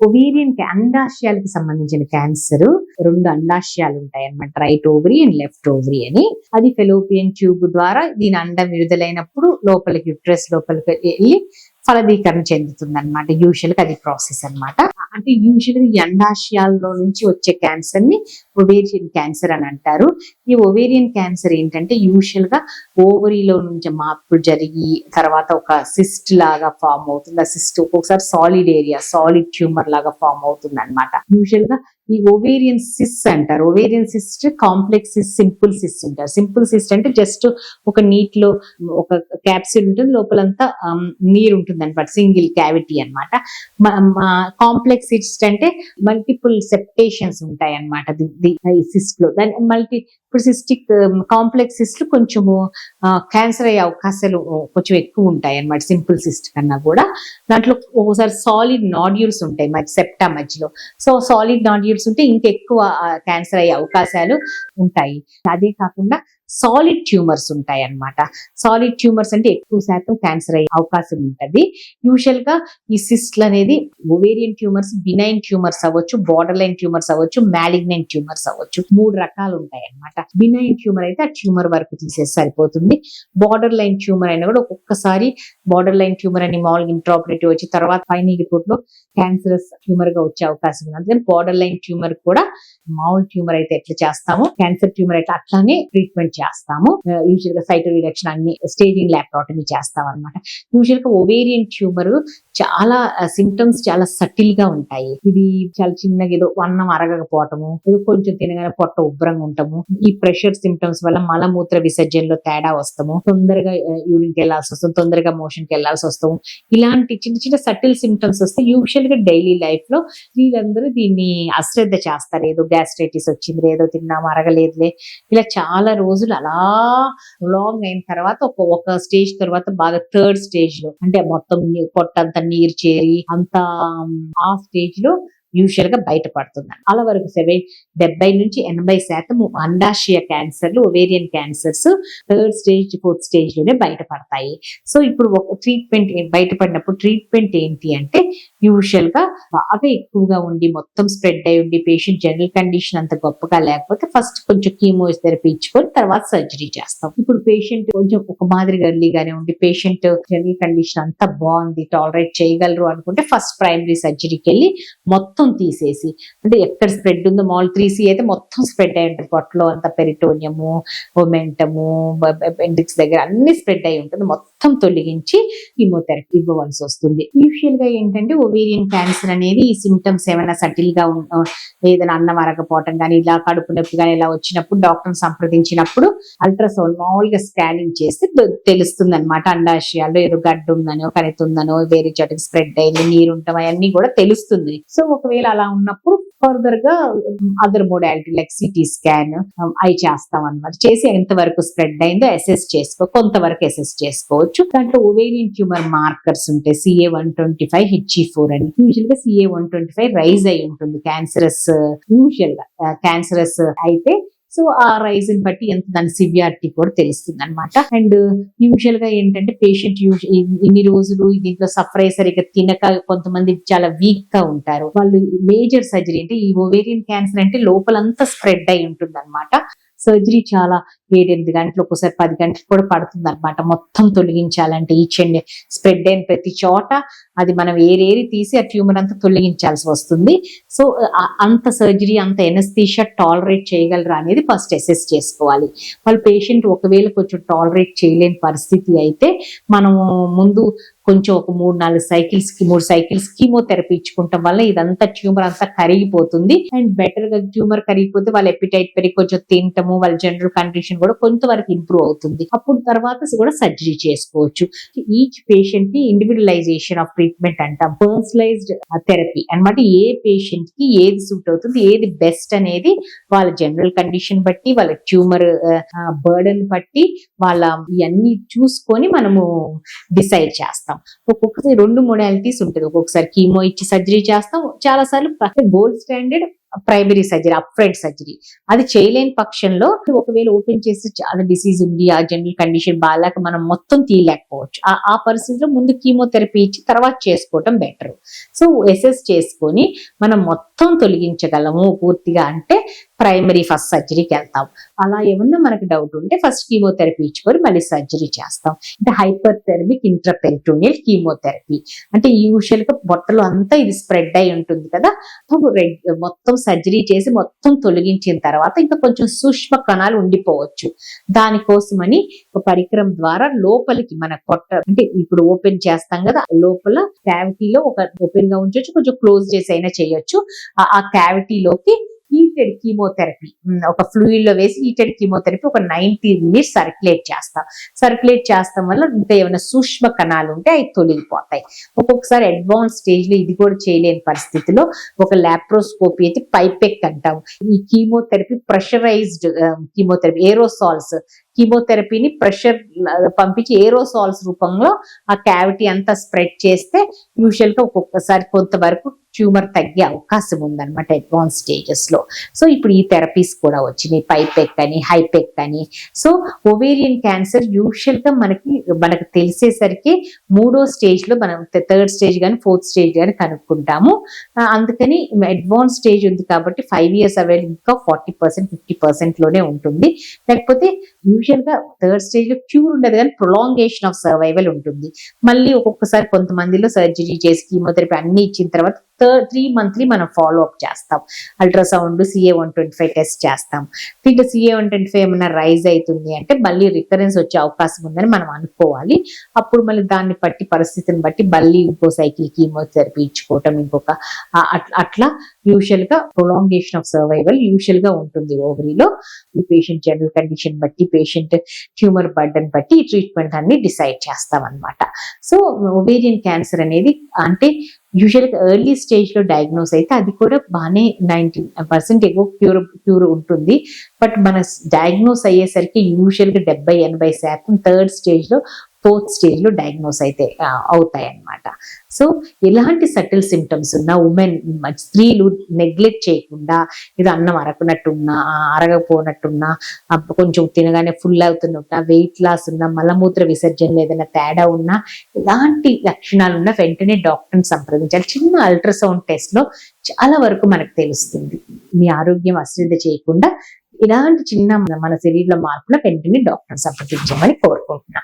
ఒవీరియన్ అండాశయాలకి సంబంధించిన క్యాన్సర్ రెండు అండాశయాలు ఉంటాయి అన్నమాట right ovary and left ovary అని. అది ఫెలోపియన్ ట్యూబ్ ద్వారా దీని అండం విడుదలైనప్పుడు లోపలికి యుట్రస్ లోపలికి వెళ్ళి ఫలదీకరణ చెందుతుంది అనమాట యూజువల్గా అది ప్రాసెస్ అన్నమాట. అంటే యూజువల్గా నుంచి వచ్చే క్యాన్సర్ని ఒవేరియన్ క్యాన్సర్ అని అంటారు. ఈ ఒవేరియన్ క్యాన్సర్ ఏంటంటే యూజువల్గా ఓవరీలో నుంచి మార్పు జరిగి తర్వాత ఒక సిస్ట్ లాగా ఫామ్ అవుతుంది. ఆ సిస్ట్ ఒక్కొక్కసారి సాలిడ్ ఏరియా సాలిడ్ ట్యూమర్ లాగా ఫామ్ అవుతుంది అనమాట యూజువల్గా ఈ ఓవేరియన్ సిస్ అంటారు. Ovarian cyst complex cyst simple cyst అంటారు. సింపుల్ సిస్ట్ అంటే జస్ట్ ఒక నీటిలో ఒక క్యాప్సిల్ ఉంటుంది. లోపలంతా um, నీరు ఉంటుంది అనమాట సింగిల్ క్యావిటీ అనమాట కాంప్లెక్స్ సిస్ట్ అంటే మల్టిపుల్ సెప్టేషన్స్ ఉంటాయి అనమాట ఈ సిస్ట్లో. దాని మల్టీ ఇప్పుడు సిస్టిక్ కాంప్లెక్స్ సిస్ట్ కొంచెము క్యాన్సర్ అయ్యే అవకాశాలు కొంచెం ఎక్కువ ఉంటాయి అన్నమాట సింపుల్ సిస్ట్ కన్నా కూడా. దాంట్లో ఒకసారి సాలిడ్ నాడ్యూల్స్ ఉంటాయి మధ్య సెప్టా మధ్యలో. సో సాలిడ్ నాడ్యూల్స్ ఉంటే ఇంకెక్కువ క్యాన్సర్ అయ్యే అవకాశాలు ఉంటాయి. అదే కాకుండా సాలిడ్ ట్యూమర్స్ ఉంటాయి అన్నమాట సాలిడ్ ట్యూమర్స్ అంటే ఎక్కువ శాతం క్యాన్సర్ అయ్యే అవకాశం ఉంటది. యూజువల్గా ఈ సిస్ట్లు అనేది ఒవేరియన్ ట్యూమర్స్ బినైన్ ట్యూమర్స్ అవ్వచ్చు బార్డర్ లైన్ ట్యూమర్స్ అవ్వచ్చు మ్యాలిగ్నెంట్ ట్యూమర్స్ అవ్వచ్చు. మూడు రకాలు ఉంటాయి అన్నమాట బినైన్ ట్యూమర్ అయితే ఆ ట్యూమర్ వరకు తీసేసి సరిపోతుంది. బార్డర్ లైన్ ట్యూమర్ అయినా కూడా ఒక్కొక్కసారి బార్డర్ లైన్ ట్యూమర్ అని మామూలుగా ఇంట్రాపరేటివ్ వచ్చి తర్వాత పైన రిపోర్ట్లో క్యాన్సరస్ ట్యూమర్గా వచ్చే అవకాశం ఉంది. అందుకని బార్డర్ లైన్ ట్యూమర్ కూడా మామూలు ట్యూమర్ అయితే ఎట్లా చేస్తాము క్యాన్సర్ ట్యూమర్ అయితే అట్లానే ట్రీట్మెంట్ చేస్తాము. యూజువల్గా సైటో రిడక్షన్ అన్ని స్టేజింగ్ ల్యాప్రాటమీ చేస్తాం అనమాట యూజువల్గా ఓవేరియన్ ట్యూమర్ చాలా సిమ్టమ్స్ చాలా సటిల్గా ఉంటాయి. ఇది చాలా చిన్నగా ఏదో అన్నం అరగకపోవటము ఏదో కొంచెం తినగానే పొట్ట ఉబ్బరంగా ఉంటాము ఈ ప్రెషర్ సిమ్టమ్స్ వల్ల మలమూత్ర విసర్జనలో తేడా వస్తాము తొందరగా యూరిన్కి వెళ్ళాల్సి వస్తుంది తొందరగా మోషన్కి వెళ్ళాల్సి వస్తాము. ఇలాంటి చిన్న చిన్న సటిల్ సిమ్టమ్స్ వస్తే యూజువల్గా డైలీ లైఫ్లో వీళ్ళందరూ దీన్ని అశ్రద్ధ చేస్తారు. ఏదో గ్యాస్ట్రైటిస్ వచ్చింది ఏదో తిన్నాము అరగలేదులే. ఇలా చాలా రోజులు అలా లాంగ్ అయిన తర్వాత ఒక ఒక స్టేజ్ తర్వాత బాగా థర్డ్ స్టేజ్లో. అంటే మొత్తం నీ- పొట్టంతా నీరు చేరి అంత ఆ స్టేజ్లో యూజువల్గా బయటపడుతుంది అలా వరకు సెవెన్ డెబ్బై నుంచి ఎనభై శాతం అండాశయ క్యాన్సర్లు ovarian cancers third stage fourth స్టేజ్లోనే బయటపడతాయి. సో ఇప్పుడు ఒక ట్రీట్మెంట్ బయటపడినప్పుడు ట్రీట్మెంట్ ఏంటి అంటే యూజువల్గా బాగా ఎక్కువగా ఉండి మొత్తం స్ప్రెడ్ అయి ఉండి పేషెంట్ జనరల్ కండిషన్ అంత గొప్పగా లేకపోతే ఫస్ట్ కొంచెం కీమోథెరపీ ఇచ్చుకొని తర్వాత సర్జరీ చేస్తాం. ఇప్పుడు పేషెంట్ కొంచెం ఒక మాదిరి గర్లీగానే ఉండి పేషెంట్ జనరల్ కండిషన్ అంతా బాగుంది టాలరేట్ చేయగలరు అనుకుంటే ఫస్ట్ ప్రైమరీ సర్జరీకి వెళ్ళి మొత్తం మొత్తం తీసేసి అంటే ఎక్కడ స్ప్రెడ్ ఉందో మాల్ త్రీ సి అయితే మొత్తం స్ప్రెడ్ అయి ఉంటుంది. పొట్టలో అంత పెరిటోనియము ఒమెంటము అపెండిక్స్ దగ్గర అన్ని స్ప్రెడ్ అయి ఉంటుంది. మొత్తం మొత్తం తొలగించి కీమోథెరపీ ఇవ్వవలసి వస్తుంది. యూజువల్గా ఏంటంటే ఒవేరియన్ క్యాన్సర్ అనేది ఈ సిమ్టమ్స్ ఏమైనా సటిల్గా ఉన్న ఏదైనా అన్నం అరగపోవటం కానీ ఇలా కడుపు నొప్పి కానీ ఇలా వచ్చినప్పుడు డాక్టర్ సంప్రదించినప్పుడు అల్ట్రాసౌండ్ మామూలుగా స్కానింగ్ చేస్తే తెలుస్తుంది అనమాట అండాశయాల్లో ఏదో గడ్డ ఉందనో కణితి వేరే చోటకి స్ప్రెడ్ అయింది నీరు ఉంటాం అవన్నీ కూడా తెలుస్తుంది. సో ఒకవేళ అలా ఉన్నప్పుడు ఫర్దర్గా other modality like CT scan అవి చేస్తాం అనమాట చేసి ఎంత వరకు స్ప్రెడ్ అయిందో అసెస్ చేసుకో కొంతవరకు అసెస్ చేసుకోవచ్చు. దాంట్లో ఒవేరియన్ ట్యూమర్ మార్కర్స్ ఉంటాయి CA one twenty five HE four అని. యూజువల్గా CA one twenty five rise అయి ఉంటుంది క్యాన్సరస్ యూజువల్గా క్యాన్సరస్ అయితే. సో ఆ రైజ్ని బట్టి ఎంత దాని సివియారిటీ కూడా తెలుస్తుంది అనమాట అండ్ యూజువల్గా ఏంటంటే పేషెంట్ ఇన్ని రోజులు దీంట్లో సఫర్ అయ్యి సరిగ్గా తినక కొంతమంది చాలా వీక్గా ఉంటారు. వాళ్ళు మేజర్ సర్జరీ అంటే ఈ ఓవేరియన్ క్యాన్సర్ అంటే లోపలంతా స్ప్రెడ్ అయి ఉంటుంది అనమాట సర్జరీ చాలా ఏడెనిమిది గంటలు ఒకసారి పది గంటలు కూడా పడుతుంది అనమాట మొత్తం తొలగించాలంటే ఈచ్ అండ్ స్ప్రెడ్ అయిన ప్రతి చోట అది మనం ఏరేరి తీసి ఆ ట్యూమర్ అంతా తొలగించాల్సి వస్తుంది. సో అంత సర్జరీ అంత ఎనస్థీషియా టాలరేట్ చేయగలరా అనేది ఫస్ట్ అసెస్ చేసుకోవాలి. వాళ్ళ పేషెంట్ ఒకవేళ కొంచెం టాలరేట్ చేయలేని పరిస్థితి అయితే మనము ముందు కొంచెం ఒక మూడు నాలుగు సైకిల్స్కి మూడు సైకిల్స్ కీమోథెరపీ ఇచ్చుకుంటాం వల్ల ఇదంతా ట్యూమర్ అంతా కరిగిపోతుంది. అండ్ బెటర్గా ట్యూమర్ కరిగిపోతే వాళ్ళ ఎపిటైట్ పెరిగి కొంచెం తింటము వాళ్ళ జనరల్ కండిషన్ కూడా కొంతవరకు ఇంప్రూవ్ అవుతుంది. అప్పుడు తర్వాత కూడా సర్జరీ చేసుకోవచ్చు. ఈచ్ పేషెంట్కి ఇండివిజువలైజేషన్ ఆఫ్ ట్రీట్మెంట్ అంటాం. పర్సనలైజ్డ్ థెరపీ అనమాట ఏ పేషెంట్కి ఏది సూట్ అవుతుంది ఏది బెస్ట్ అనేది వాళ్ళ జనరల్ కండిషన్ బట్టి వాళ్ళ ట్యూమర్ బర్డన్ బట్టి వాళ్ళ ఇవన్నీ చూసుకొని మనము డిసైడ్ చేస్తాం. ఒక్కొక్కసారి రెండు మొడాలిటీస్ ఉంటుంది. ఒక్కొక్కసారి కీమో ఇచ్చి సర్జరీ చేస్తాం. చాలా సార్లు gold standard primary surgery up front surgery. అది చేయలేని పక్షంలో ఒకవేళ ఓపెన్ చేసి అది డిసీజ్ ఉంది ఆ జనరల్ కండిషన్ బాగాలేక మనం మొత్తం తీయలేకపోవచ్చు. ఆ- ఆ పరిస్థితిలో ముందు కీమోథెరపీ ఇచ్చి తర్వాత చేసుకోవటం బెటర్. సో ఎస్ఎస్ చేసుకొని మనం మొత్తం మొత్తం తొలగించగలము పూర్తిగా అంటే ప్రైమరీ ఫస్ట్ సర్జరీకి వెళ్తాం. అలా ఏమన్నా మనకి డౌట్ ఉంటే ఫస్ట్ కీమోథెరపీ ఇచ్చుకొని మళ్ళీ సర్జరీ చేస్తాం. అంటే హైపర్ థెరమిక్ ఇంట్రపెరిటోనియల్ కీమోథెరపీ అంటే యూజువల్గా బొట్టలు అంతా ఇది స్ప్రెడ్ అయి ఉంటుంది కదా. మొత్తం సర్జరీ చేసి మొత్తం తొలగించిన తర్వాత ఇంకా కొంచెం సూక్ష్మ కణాలు ఉండిపోవచ్చు. దానికోసమని ఒక పరికరం ద్వారా లోపలికి మన కొట్ట అంటే ఇప్పుడు ఓపెన్ చేస్తాం కదా లోపల క్యావిటీలో ఒక ఓపెన్గా ఉంచొచ్చు కొంచెం క్లోజ్ చేసి అయినా చేయొచ్చు. ఆ- క్యావిటీలోకి హీటెడ్ కీమోథెరపీ ఒక ఫ్లూయిడ్లో వేసి హీటెడ్ కీమోథెరపీ ఒక నైన్టీ మినిట్స్ సర్క్యులేట్ చేస్తాం. సర్క్యులేట్ చేస్తాం వల్ల ఇంకా ఏమైనా సూక్ష్మ కణాలు ఉంటే అవి తొలగిపోతాయి. ఒక్కొక్కసారి అడ్వాన్స్ స్టేజ్లో ఇది కూడా చేయలేని పరిస్థితిలో ఒక లాప్రోస్కోపీ అయితే పైపెక్ అంటాం ఈ కీమోథెరపీ ప్రెషరైజ్డ్ కీమోథెరపీ ఏరోసాల్స్ కీమోథెరపీని ప్రెషర్ పంపించి ఏరోసాల్స్ రూపంలో ఆ క్యావిటీ అంతా స్ప్రెడ్ చేస్తే యూజువల్గా ఒక్కొక్కసారి కొంతవరకు ట్యూమర్ తగ్గే అవకాశం ఉందన్నమాట అడ్వాన్స్ స్టేజెస్లో సో ఇప్పుడు ఈ థెరపీస్ కూడా వచ్చినాయి. పైపెక్ అని హైపెక్ అని. సో ఒవేరియన్ క్యాన్సర్ యూజువల్గా మనకి మనకు తెలిసేసరికి మూడో స్టేజ్లో మనం థర్డ్ స్టేజ్ కానీ ఫోర్త్ స్టేజ్ కానీ కనుక్కుంటాము. అందుకని అడ్వాన్స్ స్టేజ్ ఉంది కాబట్టి ఫైవ్ ఇయర్స్ అవైల్ ఇంకా ఫార్టీ పర్సెంట్ ఫిఫ్టీ పర్సెంట్లోనే ఉంటుంది. లేకపోతే యూజువల్గా థర్డ్ స్టేజ్లో క్యూర్ ఉండదు కానీ ప్రొలాంగేషన్ ఆఫ్ సర్వైవల్ ఉంటుంది. మళ్ళీ ఒక్కొక్కసారి కొంతమందిలో సర్జరీ చేసి కీమోథెరపీ అన్ని ఇచ్చిన తర్వాత థర్డ్ త్రీ మంత్లీ మనం ఫాలో అప్ చేస్తాం. Ultrasound CA one twenty five test చేస్తాం. దీంట్లో సిఏ వన్ ట్వంటీ ఫైవ్ ఏమైనా రైజ్ అవుతుంది అంటే మళ్ళీ రికరెన్స్ వచ్చే అవకాశం ఉందని మనం అనుకోవాలి. అప్పుడు మళ్ళీ దాన్ని బట్టి పరిస్థితిని బట్టి మళ్ళీ ఇంకో సైకిల్ కీమోథెరపీ ఇచ్చుకోవటం ఇంకొక అట్లా అట్లా యూజువల్గా ప్రొలాంగేషన్ ఆఫ్ సర్వైవల్ యూజువల్గా ఉంటుంది ఓవరీలో ఈ పేషెంట్ జనరల్ కండిషన్ బట్టి పేషెంట్ ట్యూమర్ బర్డన్ బట్టి ఈ ట్రీట్మెంట్ అన్ని డిసైడ్ చేస్తాం అనమాట సో ఒవేరియన్ క్యాన్సర్ అనేది అంటే యూజువల్గా ఎర్లీ స్టేజ్లో డయాగ్నోస్ అయితే అది కూడా బాగానే నైన్టీ పర్సెంట్ ఎక్కువ క్యూర్ క్యూర్ ఉంటుంది. బట్ మన డయాగ్నోస్ అయ్యేసరికి యూజువల్గా డెబ్బై ఎనభై శాతం థర్డ్ స్టేజ్లో ఫోర్త్ స్టేజ్లో డయాగ్నోస్ అయితే అవుతాయి అన్నమాట సో ఎలాంటి సటిల్ సిమ్టమ్స్ ఉన్నా ఉమెన్ స్త్రీలు నెగ్లెక్ట్ చేయకుండా ఇది అన్నం అరకున్నట్టున్నా అరగపోనట్టున్నా కొంచెం తినగానే ఫుల్ అవుతున్నట్టున్నా వెయిట్ లాస్ ఉన్నా మలమూత్ర విసర్జనలో ఏదైనా తేడా ఉన్నా ఎలాంటి లక్షణాలు ఉన్నా వెంటనే డాక్టర్ని సంప్రదించాలి. చిన్న అల్ట్రాసౌండ్ టెస్ట్లో చాలా వరకు మనకు తెలుస్తుంది. మీ ఆరోగ్యం అశ్రద్ధ చేయకుండా ఇలాంటి చిన్న మన శరీరంలో మార్పుల వెంటనే డాక్టర్ సంప్రదించమని కోరుకుంటున్నాను